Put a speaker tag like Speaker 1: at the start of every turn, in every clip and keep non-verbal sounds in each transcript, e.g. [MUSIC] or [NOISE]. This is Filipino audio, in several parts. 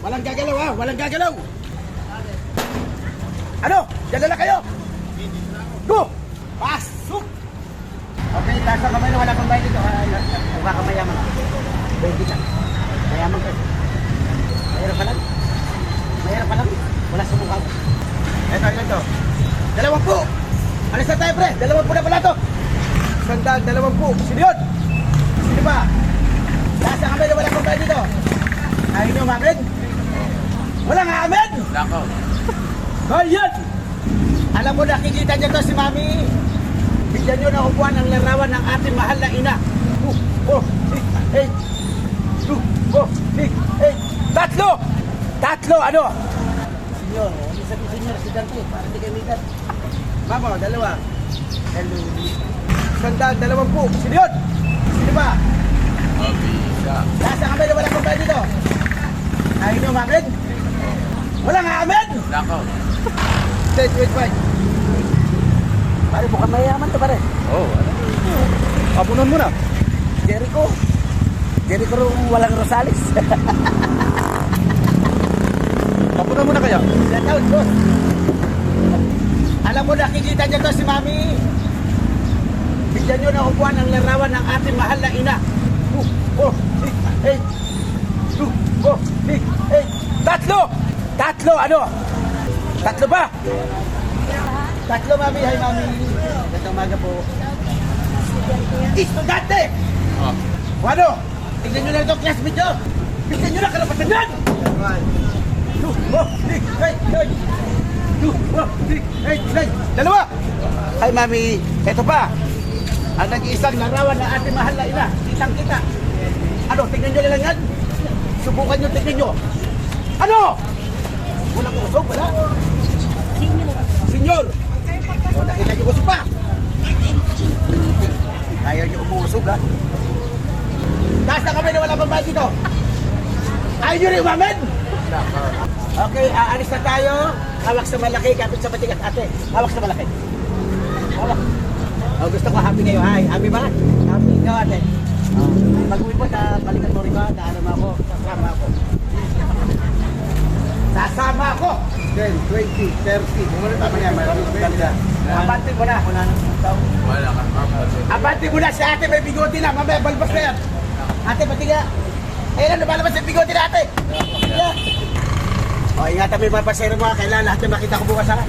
Speaker 1: Walang gagalaw ha, walang gagalaw. Ano? Lang kayo. Go! Pasok! Okay, taas ang kamay na wala kang bayad dito. ha? Mukha ka mayaman. Pwede ka. Mayaman ka. Mayroon ka lang. Mayroon ka lang. Wala sa mukha. Ito, ito, ito. Dalawang po. Alis na tayo, pre. Dalawang po na pala to. Sandal, dalawang po. Sino yun? Sino ba? Taas ang kamay na wala kang bayad dito. Ayaw niyo umamin? Wala nga amin!
Speaker 2: Nako.
Speaker 1: Bayad! Alam mo, nakikita niyo to si Mami. Bigyan niyo na upuan ang larawan ng ating mahal na ina. Two, four, six, eight. Two, four, six, eight. Tatlo! Tatlo, ano? Senyor, hindi sabi senyor, si Dante, para hindi kayo migat. Mamo, dalawa. Hello. Sandal, dalawang po. Sino yun? Sino ba?
Speaker 2: Mabisa.
Speaker 1: Nasa kami na wala bayad dito. Ayaw niyo umamin? Wala nga amin!
Speaker 2: Nako.
Speaker 1: Wait, wait, wait. Pare, mukhang mayaman to pare.
Speaker 2: Oh, ano?
Speaker 1: Apunan mo na. Jericho. Jericho rin walang Rosales. [LAUGHS]
Speaker 3: Papunan mo na kaya?
Speaker 1: Shout out, boss. Alam mo, nakikita niyo to si Mami. Bigyan niyo na upuan ang larawan ng ating mahal na ina. Two, four, six, eight. Two, four, six, eight. Tatlo! Tatlo, ano? Tatlo ba? Tatlo, Mami. Hi, Mami. Gandang umaga po. Estudyante!
Speaker 2: Oh.
Speaker 1: O ano? Tignan nyo lang itong classmate nyo! Bigyan nyo lang karapatan yan! Dalawa! Ay, mami, eto pa. Ang nag-iisang larawan ng ating mahal na ina. Kitang kita. Ano, tignan nyo lang yan? Subukan nyo, tignan nyo. Ano? Walang usok, wala? Senyor! O, nakita nyo usok pa? Ayaw nyo umusog, ha? Taas na kami na wala pang dito. Ayaw nyo rin umamin? Okay, aalis na tayo. Hawak sa malaki, kapit sa matigas ate. Hawak sa malaki. Hawak. Oh, gusto ko happy kayo. Hi, happy ba? Happy ikaw ate. Oh, Pag-uwi mo, na balikan mo rin ba? Daanan mo ako. Sasama ako. Sasama ako! 10, 20, 30. Bumunod pa niya, maraming ganda. Abante mo na. Wala na.
Speaker 2: Wala ka.
Speaker 1: Abante mo na si ate, may bigote na. Mamaya, balbas na yan. Ate, pati nga. Ayun na, lumalabas yung bigote na ate. O, ingatan mo yung mga pasero mo. ha. Kailangan lahat na makita ko bukas ha.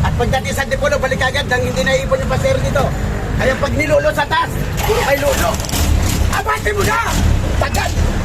Speaker 1: At pagdating sa Antipolo, balik agad nang hindi naipon yung pasero dito. Kaya pag nilulo sa taas, puro kay lulo. Abante mo na! Tagal!